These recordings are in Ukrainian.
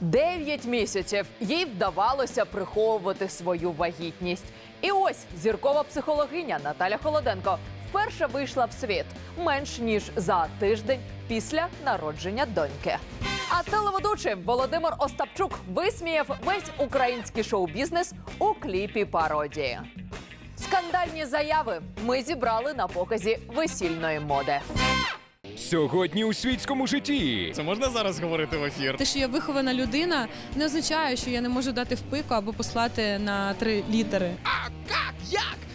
Дев'ять місяців їй вдавалося приховувати свою вагітність. І ось зіркова психологиня Наталя Холоденко вперше вийшла в світ менш ніж за тиждень після народження доньки. А телеведучий Володимир Остапчук висміяв весь український шоу-бізнес у кліпі пародії. Скандальні заяви ми зібрали на показі весільної моди. Сьогодні у світському житті. Це можна зараз говорити в ефір? Те, що я вихована людина, не означає, що я не можу дати в пику або послати на три літери. А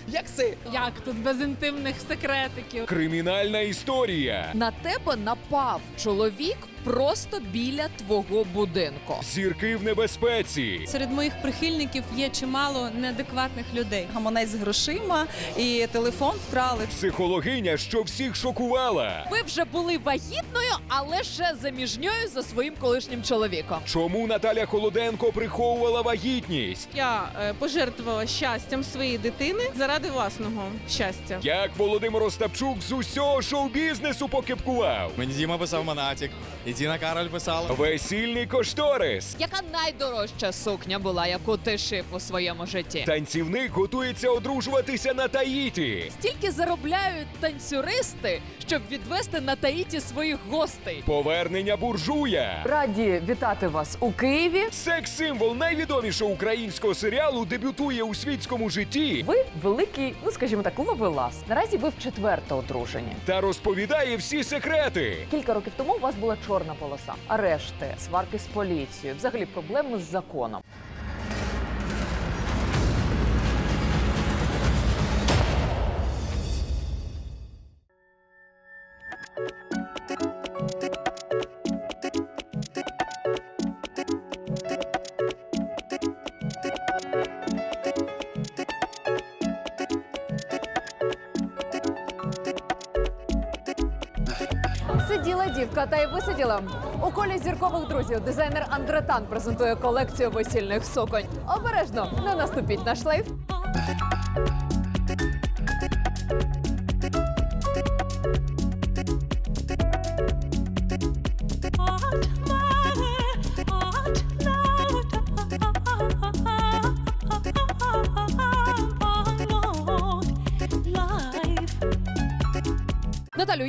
як си Як тут без інтимних секретиків? Кримінальна історія. На тебе напав чоловік просто біля твого будинку. Зірки в небезпеці. Серед моїх прихильників є чимало неадекватних людей. гаманець з грошима і телефон вкрали. Психологиня, що всіх шокувала. Ви вже були вагітною, але ще заміжньою за своїм колишнім чоловіком. Чому Наталя Холоденко приховувала вагітність? Я е, пожертвувала щастям своєї дитини заради власного щастя. Як Володимир Остапчук з усього шоу-бізнесу покипкував? Мені Діма писав Монатік, і Тіна Кароль писала. Весільний кошторис. Яка найдорожча сукня була, яку ти шив у своєму житті? Танцівник готується одружуватися на Таїті. Стільки заробляють танцюристи, щоб відвести на Таїті своїх гостей. Повернення буржуя. Раді вітати вас у Києві. Секс-символ найвідомішого українського серіалу дебютує у світському житті Ви великий, ну скажімо так, ловелас. Наразі ви в четверте одруженні. та розповідає всі секрети. Кілька років тому у вас була чорна полоса, арешти, сварки з поліцією, взагалі проблеми з законом. Дівка та й висиділа. У колі зіркових друзів дизайнер Андретан презентує колекцію весільних суконь. Обережно не наступіть на шлейф.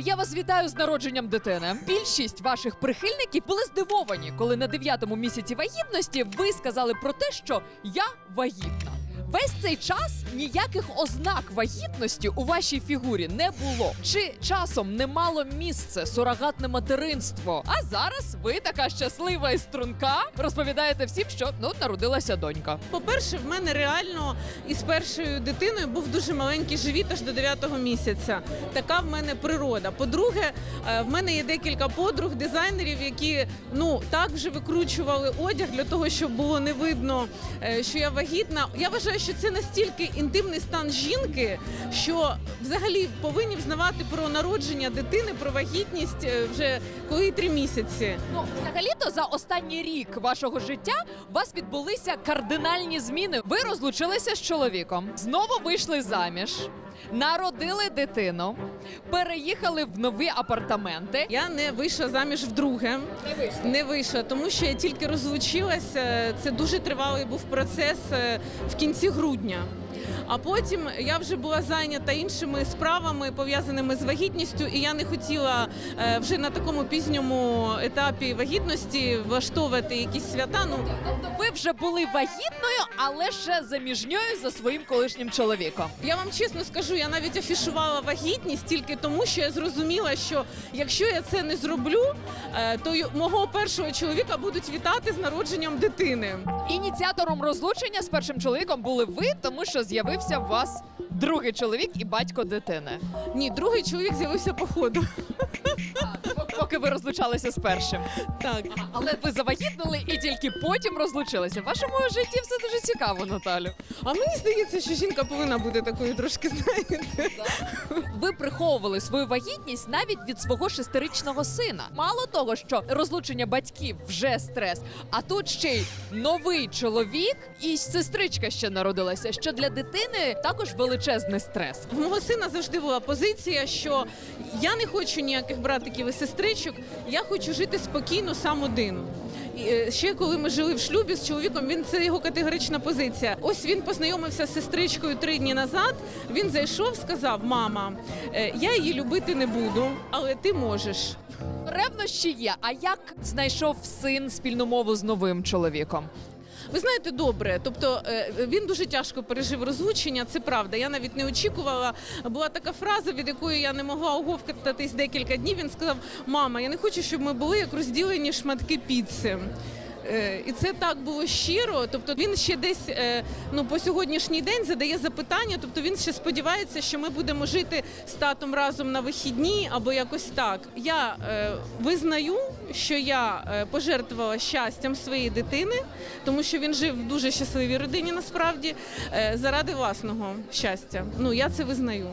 Я вас вітаю з народженням дитини. Більшість ваших прихильників були здивовані, коли на дев'ятому місяці вагітності ви сказали про те, що я вагітна. Весь цей час ніяких ознак вагітності у вашій фігурі не було. Чи часом не мало місце сурогатне материнство? А зараз ви така щаслива і струнка розповідаєте всім, що ну народилася донька. По-перше, в мене реально із першою дитиною був дуже маленький живіт аж до 9-го місяця. Така в мене природа. По-друге, е, в мене є декілька подруг, дизайнерів, які ну так вже викручували одяг для того, щоб було не видно, е, що я вагітна. Я вважаю, що це настільки інтимний стан жінки, що взагалі повинні взнавати про народження дитини, про вагітність е, вже коли три місяці. Ну, взагалі-то за останній рік вашого життя у вас відбулися кардинальні зміни. Ви розлучилися з чоловіком, знову вийшли заміж, народили дитину, переїхали в нові апартаменти. Я не вийшла заміж вдруге. Не вийшла, тому що я тільки розлучилася. Це дуже тривалий був процес е, в кінці грудня. А потім я вже була зайнята іншими справами, пов'язаними з вагітністю, і я не хотіла е, вже на такому пізньому етапі вагітності влаштовувати якісь свята. Ну Тобто ви вже були вагітною, але ще заміжньою за своїм колишнім чоловіком. Я вам чесно скажу, я навіть афішувала вагітність тільки тому, що я зрозуміла, що якщо я це не зроблю, е, то мого першого чоловіка будуть вітати з народженням дитини. Ініціатором розлучення з першим чоловіком були ви, тому що з'явився у вас другий чоловік і батько дитини. Ні, другий чоловік з'явився по ходу. Поки ви розлучалися з першим. Так. Але ви завагітнили і тільки потім розлучилися. В вашому житті все дуже цікаво, Наталю. А мені здається, що жінка повинна бути такою трошки, знаєте. Ви приховували свою вагітність навіть від свого шестирічного сина. Мало того, що розлучення батьків вже стрес, а тут ще й новий чоловік і сестричка ще народилася, що для дитини також величезний стрес. В мого сина завжди була позиція, що я не хочу ніяких братиків і сестричок, я хочу жити спокійно сам один. І, е, ще коли ми жили в шлюбі з чоловіком, він це його категорична позиція. Ось він познайомився з сестричкою три дні назад. Він зайшов, сказав: Мама, е, я її любити не буду, але ти можеш. Ревнощі є. А як знайшов син спільну мову з новим чоловіком? Ви знаєте, добре. Тобто е, він дуже тяжко пережив розлучення. Це правда. Я навіть не очікувала. Була така фраза, від якої я не могла оговкатись декілька днів. Він сказав: Мама, я не хочу, щоб ми були як розділені шматки піци. Е, І це так було щиро. Тобто він ще десь е, ну по сьогоднішній день задає запитання. Тобто він ще сподівається, що ми будемо жити з татом разом на вихідні або якось так. Я визнаю, що я е, пожертвувала щастям своєї дитини, тому що він жив в дуже щасливій родині, насправді, е, заради власного щастя. Ну я це визнаю.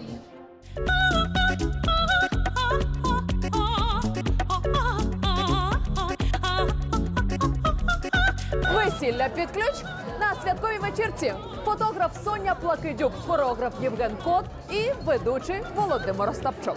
Весілля під ключ на святковій вечірці. Фотограф Соня Плакидюк, хореограф Євген Кот і ведучий Володимир Остапчук.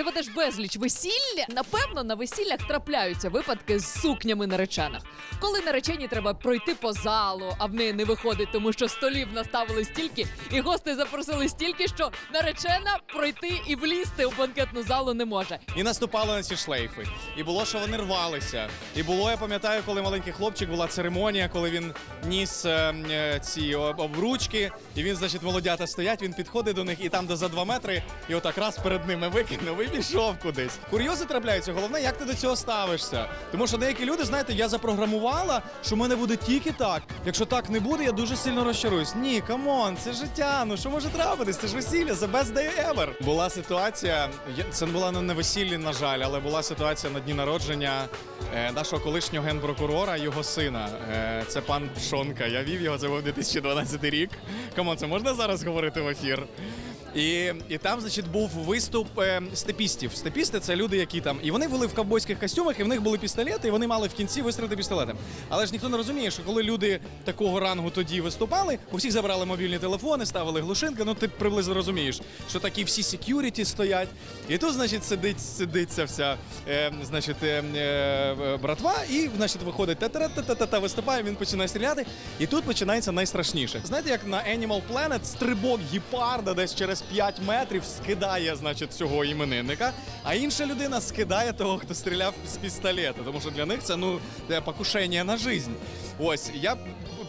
Ти ведеш безліч весілля. Напевно, на весіллях трапляються випадки з сукнями наречених. Коли наречені треба пройти по залу, а в неї не виходить, тому що столів наставили стільки, і гостей запросили стільки, що наречена пройти і влізти у банкетну залу не може. І наступали на ці шлейфи. І було, що вони рвалися. І було, я пам'ятаю, коли маленький хлопчик була церемонія, коли він ніс е, е, ці об- обручки, і він, значить, молодята стоять, він підходить до них, і там, де за два метри, і отак раз перед ними викинув пішов кудись. Курйози трапляються. Головне, як ти до цього ставишся. Тому що деякі люди, знаєте, я запрограмувала, що в мене буде тільки так. Якщо так не буде, я дуже сильно розчаруюсь. Ні, камон, це життя. Ну що може трапитись? Це ж весілля, the best day ever. Була ситуація, це була не весіллі, на жаль, але була ситуація на дні народження е, нашого колишнього генпрокурора, його сина. Е, це пан Пшонка. Я вів його, це був 2012 рік. Камон, це можна зараз говорити в ефір? І, і там, значить, був виступ е, степістів. Степісти це люди, які там. І вони були в ковбойських костюмах, і в них були пістолети, і вони мали в кінці вистрілити пістолетом. Але ж ніхто не розуміє, що коли люди такого рангу тоді виступали, у всіх забрали мобільні телефони, ставили глушинки. Ну ти приблизно розумієш, що такі всі секюріті стоять. І тут, значить, сидить, сидить ця вся е, значить, е, е, братва, і значить, виходить та-та-та-та-та, виступає, він починає стріляти. І тут починається найстрашніше. Знаєте, як на Animal Planet стрибок гіпарда десь через 5 метрів скидає, значить, цього іменинника, а інша людина скидає того, хто стріляв з пістолета. Тому що для них це ну е, покушення на жизнь. Ось я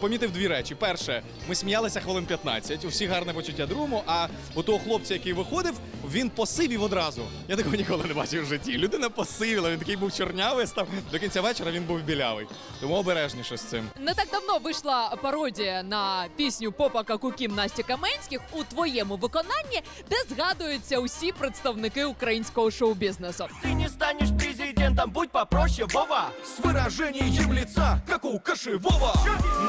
помітив дві речі. Перше, ми сміялися хвилин 15, у всіх гарне почуття другому. А у того хлопця, який виходив, він посивів одразу. Я такого ніколи не бачив в житті. Людина посивіла, він такий був чорнявий, став до кінця вечора він був білявий. Тому обережніше з цим. Не так давно вийшла пародія на пісню Попа Какукім Насті Каменських у твоєму виконанні, де згадуються усі представники українського шоу-бізнесу. Ты не станешь президентом, будь попроще, Вова С выражением лица, как у кошевого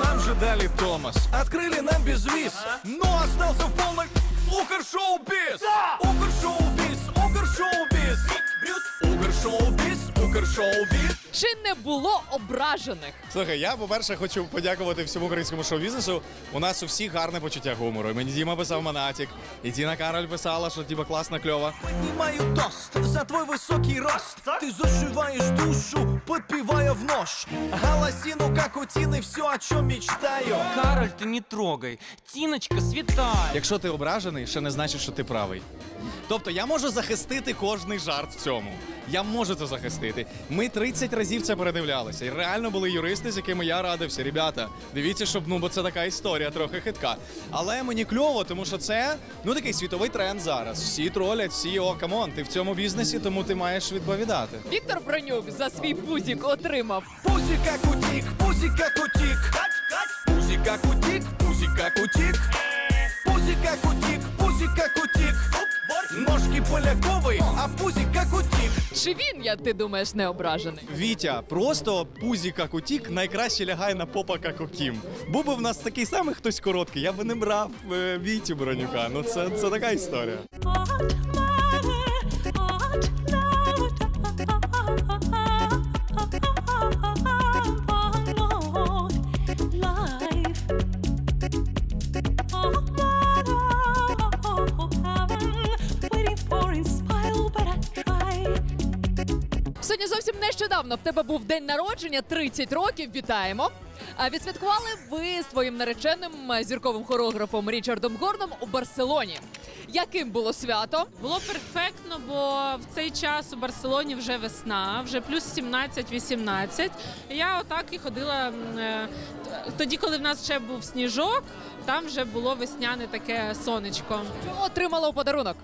Нам же дали Томас, открыли нам безвиз. Но остался в полной Укр-шоу-биз Укр-шоу-биз, Укр-шоу-биз Укр-шоу-биз, Укр-шоу-биз Чи не було ображених? Слухай, я, по-перше, хочу подякувати всьому українському шоу-бізнесу. У нас у всіх гарне почуття гумору. І Мені Діма писав Монатік, і Тіна Кароль писала, що типа класно, кльово. Поднимаю тост за твой высокий рост Ты зашиваешь душу, подпевая в нож Голосину, как у Тины, все, о чем мечтаю Кароль, ты не трогай. Тиночка святая. Якщо ти ображений, ще не значить, що ти правий. Тобто я можу захистити кожний жарт в цьому. Я можу це захистити. Ми 30 разів це передивлялися. І реально були юристи, з якими я радився. Ребята, дивіться, щоб ну, бо це така історія трохи хитка. Але мені кльово, тому що це ну такий світовий тренд зараз. Всі тролять, всі о, камон, ти в цьому бізнесі, тому ти маєш відповідати. Віктор Бронюк за свій пузік отримав Пузи как утик, пузи как утик Пузи как утик, пузи как утик Ножки поляковий, а пузи як утік. Чи він, як ти думаєш, не ображений? Вітя, просто пузі як утік, найкраще лягає на попа як у Кім. Був би в нас такий самий хтось короткий, я би не брав е, Вітю Бронюка. Ну це, це така історія. Нещодавно в тебе був день народження, 30 років. Вітаємо. А відсвяткували ви з твоїм нареченим е, зірковим хореографом Річардом Горном у Барселоні. Яким було свято? Було перфектно, бо в цей час у Барселоні вже весна, вже плюс 17-18. Я отак і ходила е, тоді, коли в нас ще був сніжок, там вже було весняне таке сонечко. Що отримала у подарунок?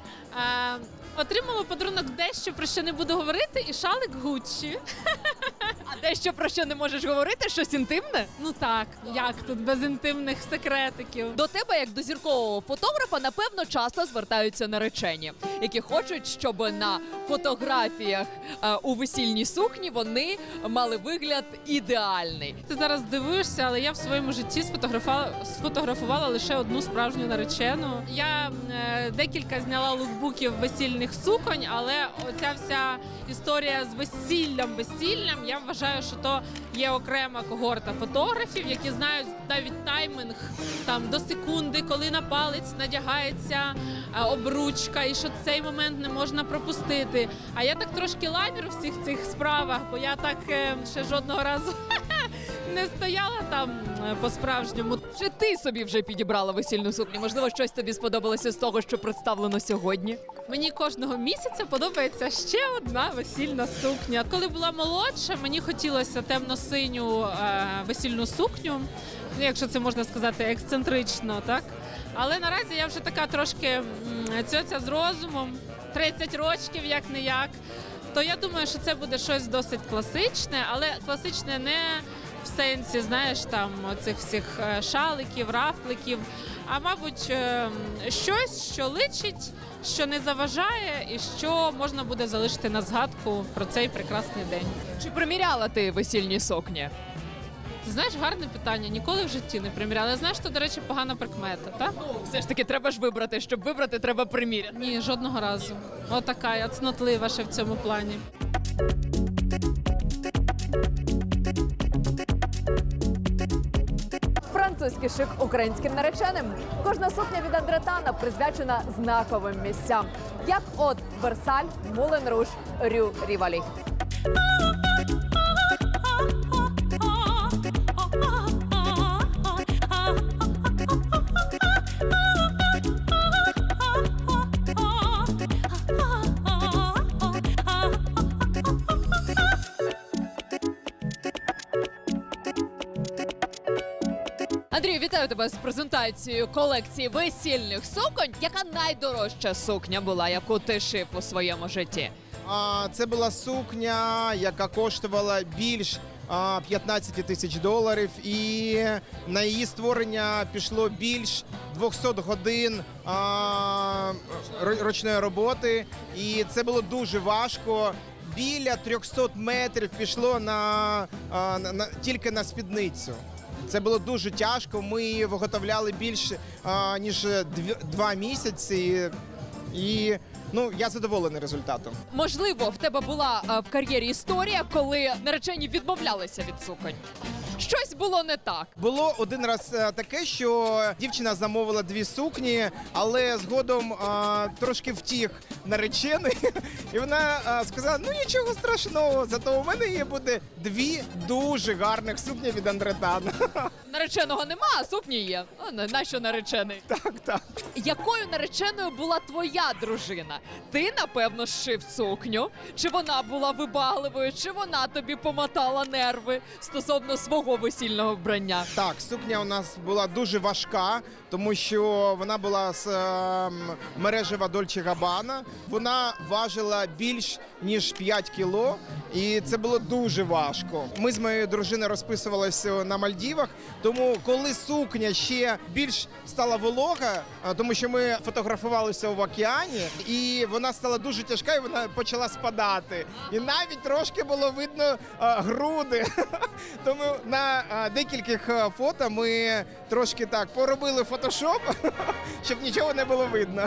Отримала подарунок дещо про що не буду говорити, і шалик Гуччі. А дещо про що не можеш говорити? Щось інтимне? Ну так, як тут без інтимних секретиків. До тебе, як до зіркового фотографа, напевно, часто звертаються наречені, які хочуть, щоб на фотографіях е, у весільній сукні вони мали вигляд ідеальний. Ти зараз дивуєшся, але я в своєму житті сфотографувала, сфотографувала лише одну справжню наречену. Я е, декілька зняла лукбуків весільних суконь, але оця вся історія з весіллям, весіллям, я вважаю, що то є окрема когорта фотографів, які знають навіть таймінг там до секунди, коли на палець надягається е, обручка, і що цей момент не можна пропустити. А я так трошки ламір у всіх цих справах, бо я так е, ще жодного разу не стояла там е, по-справжньому. Чи ти собі вже підібрала весільну сукню? Можливо, щось тобі сподобалося з того, що представлено сьогодні? Мені кожного місяця подобається ще одна весільна сукня. Коли була молодша, мені хотілося темно-синю е, весільну сукню, ну, якщо це можна сказати, ексцентрично, так? Але наразі я вже така трошки цьоця з розумом, 30 рочків, як не як. То я думаю, що це буде щось досить класичне, але класичне не сенсі, знаєш, там оцих всіх е, шаликів, рафликів, а мабуть, е, щось, що личить, що не заважає, і що можна буде залишити на згадку про цей прекрасний день. Чи приміряла ти весільні сукні? Ти знаєш, гарне питання. Ніколи в житті не приміряла. Знаю, що, до речі, погана прикмета, так? Ну, все ж таки, треба ж вибрати. Щоб вибрати, треба приміряти. Ні, жодного разу. Отака я цнотлива ще в цьому плані. Французький шик українським нареченим. Кожна сукня від Андретана присвячена знаковим місцям, як от Версаль, Мулен Руш, Рю Рівалі. Вітаю тебе з презентацією колекції весільних суконь. Яка найдорожча сукня була, яку ти шив у своєму житті? А, Це була сукня, яка коштувала більш а, 15 тисяч доларів, і на її створення пішло більш 200 годин а, ручної роботи. І це було дуже важко. Біля 300 метрів пішло на, а, на, на тільки на спідницю. Це було дуже тяжко. Ми її виготовляли більше ніж два місяці. І ну я задоволений результатом. Можливо, в тебе була е, в кар'єрі історія, коли наречені відмовлялися від суконь. Щось було не так. Було один раз е, таке, що дівчина замовила дві сукні, але згодом е, трошки втік наречений, і вона е, сказала: ну нічого страшного, зато у мене є буде дві дуже гарних сукні від Андретана. Нареченого нема, а сукні є. А на- нащо наречений? Так, так. Якою нареченою була твоя дружина? Ти напевно зшив сукню, чи вона була вибагливою, чи вона тобі помотала нерви стосовно свого весільного вбрання? Так, сукня у нас була дуже важка, тому що вона була з е, мережева Дольче Габана. Вона важила більш ніж 5 кіло, і це було дуже важко. Ми з моєю дружиною розписувалися на Мальдівах, тому коли сукня ще більш стала волога, тому що ми фотографувалися в океані, і вона стала дуже тяжка, і вона почала спадати. І навіть трошки було видно груди. Тому на декількох фото ми трошки так поробили фотошоп, щоб нічого не було видно.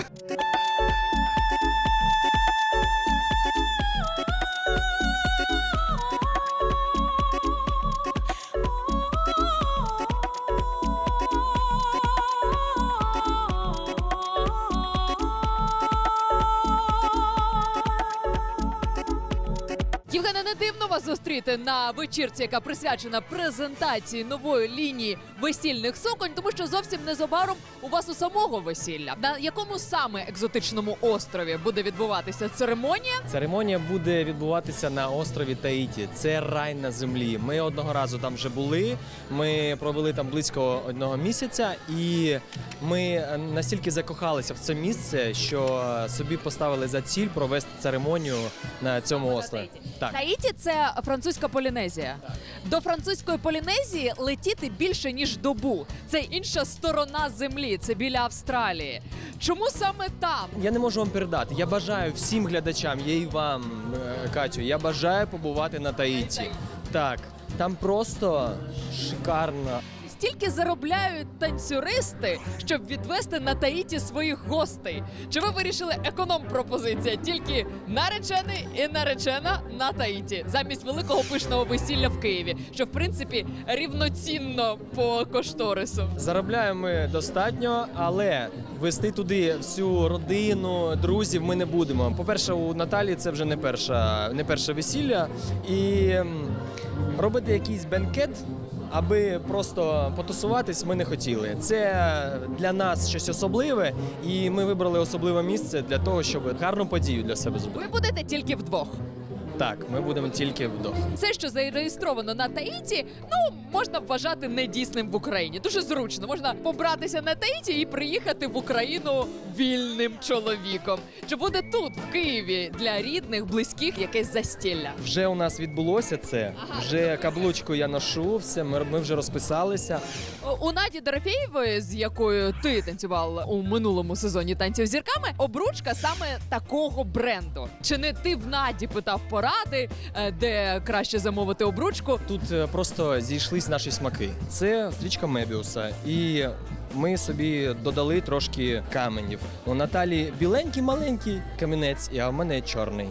Вас зустріти на вечірці, яка присвячена презентації нової лінії весільних суконь, тому що зовсім незабаром у вас у самого весілля. На якому саме екзотичному острові буде відбуватися церемонія? Церемонія буде відбуватися на острові Таїті. Це рай на землі. Ми одного разу там вже були. Ми провели там близько одного місяця, і ми настільки закохалися в це місце, що собі поставили за ціль провести церемонію на цьому острові. Так. Таїті це французька Полінезія. До французької Полінезії летіти більше ніж добу. Це інша сторона землі. Це біля Австралії. Чому саме там? Я не можу вам передати. Я бажаю всім глядачам, я і вам, е, Катю. Я бажаю побувати на Таїті. Так, там просто шикарно. Стільки заробляють танцюристи, щоб відвести на Таїті своїх гостей. Чи ви вирішили економ пропозиція? Тільки наречений і наречена на Таїті замість великого пишного весілля в Києві, що в принципі рівноцінно по кошторису. Заробляємо ми достатньо, але вести туди всю родину, друзів ми не будемо. По-перше, у Наталі це вже не перша, не перше весілля. І робити якийсь бенкет, аби просто потусуватись, ми не хотіли. Це для нас щось особливе, і ми вибрали особливе місце для того, щоб гарну подію для себе зробити. Ви будете тільки вдвох. Так, ми будемо тільки вдох. Все, що зареєстровано на Таїті, ну можна вважати недійсним в Україні. Дуже зручно. Можна побратися на Таїті і приїхати в Україну вільним чоловіком. Чи буде тут, в Києві, для рідних, близьких якесь застілля? Вже у нас відбулося це. Вже каблучку я ношу, все, ми, ми вже розписалися. У Наді Дорофєєвої, з якою ти танцював у минулому сезоні танців з зірками, обручка саме такого бренду. Чи не ти в Наді питав поради, е, де краще замовити обручку? Тут е, просто зійшлись наші смаки. Це стрічка Мебіуса, і ми собі додали трошки каменів. У Наталі біленький маленький камінець, а в мене чорний.